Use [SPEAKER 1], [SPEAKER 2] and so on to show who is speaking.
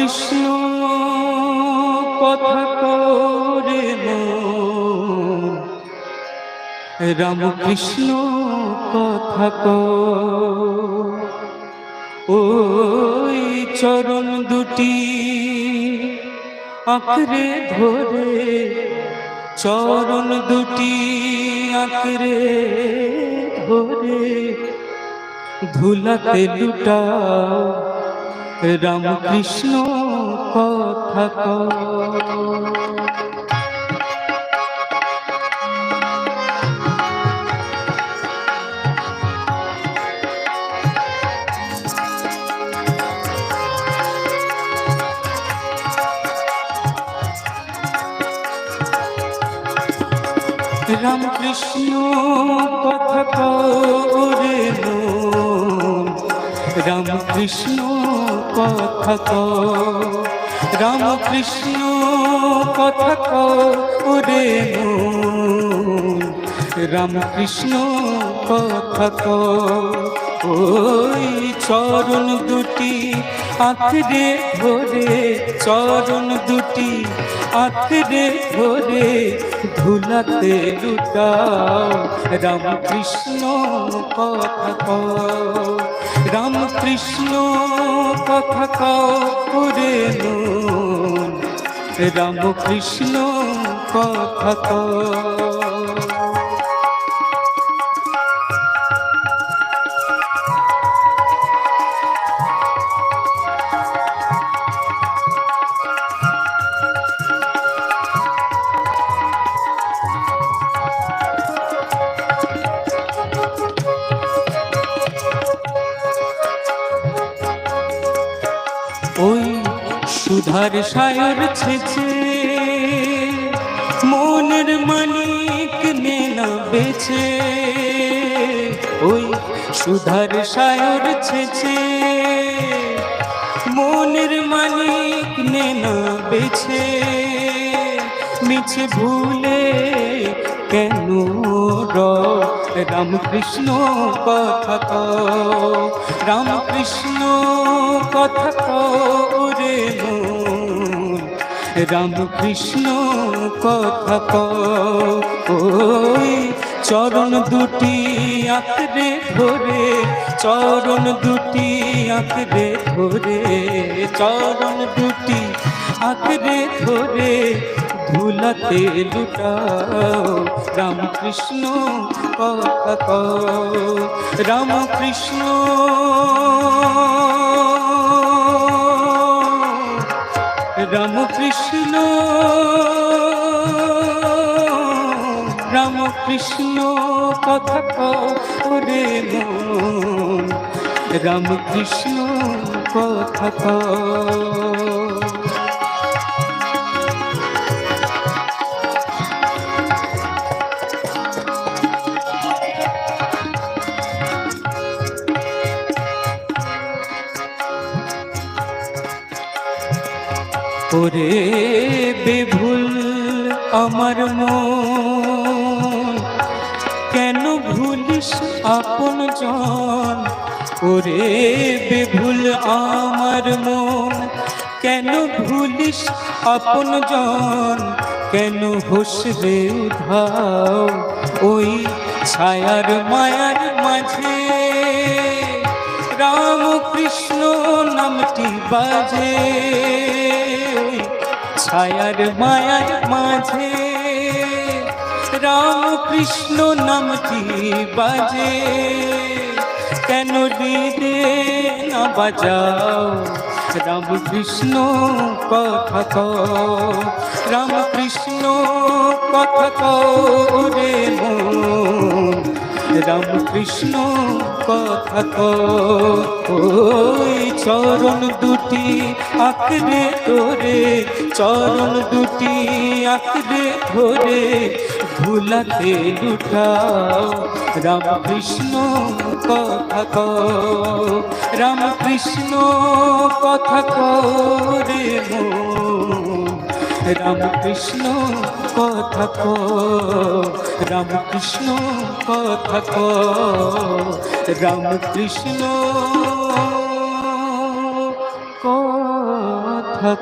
[SPEAKER 1] কৃষ্ণ কথা করে রাম কৃষ্ণ কথা ওই চরণ দুটি আঁকড়ে ধরে, চরণ দুটি আঁকড়ে ধরে, ধুলাতে লুটাও রামকৃষ্ণ কথা। রামকৃষ্ণ কথা করে রামকৃষ্ণ কথা কও রামকৃষ্ণ, কথা করে রামকৃষ্ণ, কথা কও। ওই চরণ দুটি আঁকড়ে ধরে, চরণ দুটি আঁকড়ে ধরে, ধুলাতে লুটাও। রামকৃষ্ণ, কথা কও। রামকৃষ্ণ কথা কও রে কৃষ্ণ রামকৃষ্ণ কথা কও সুধার সায়র ছেছে। মনের মানিক নেনা বেছে। ওই সুধার সায়র ছেছে। মনের মানিক নেনা বেছে। মিছে ভুলে কেন রামকৃষ্ণ কথা কও। রামকৃষ্ণ কথা কও রে মন। রামকৃষ্ণ কথা কও। ওই চরণ দুটি আঁকড়ে ধরে, চরণ দুটি আঁকড়ে ধরে, চরণ দুটি আঁকড়ে ধরে, ধুলাতে লুটাও। রামকৃষ্ণ কথা কও। রামকৃষ্ণ রামকৃষ্ণ রামকৃষ্ণ কথা করে রামকৃষ্ণ কথা ওরে বেভুল আমার মন। কেন ভুলিস আপন জন? ওরে বেভুল আমার মন। কেন ভুলিস আপন জন? কেন হোসরে উধাও ওই ছায়ার মায়ার মাঝে? রাম কৃষ্ণ নামটি বাজে। ছায়ার মায়ার মাঝে রাম কৃষ্ণ নামটি বাজে। কেন দিদে না বাজাও? রাম কৃষ্ণ কথা কও। রাম কৃষ্ণ কথা রে মন। রামকৃষ্ণ কথা চরণ দুটি আঁকড়ে ধরে, চরণ দুটি আঁকড়ে ধরে, ভুলাতে লুটাও। রামকৃষ্ণ কথা কও। রামকৃষ্ণ কথা করে রামকৃষ্ণ কথা কো রামকৃষ্ণ কথা কো রামকৃষ্ণ কথা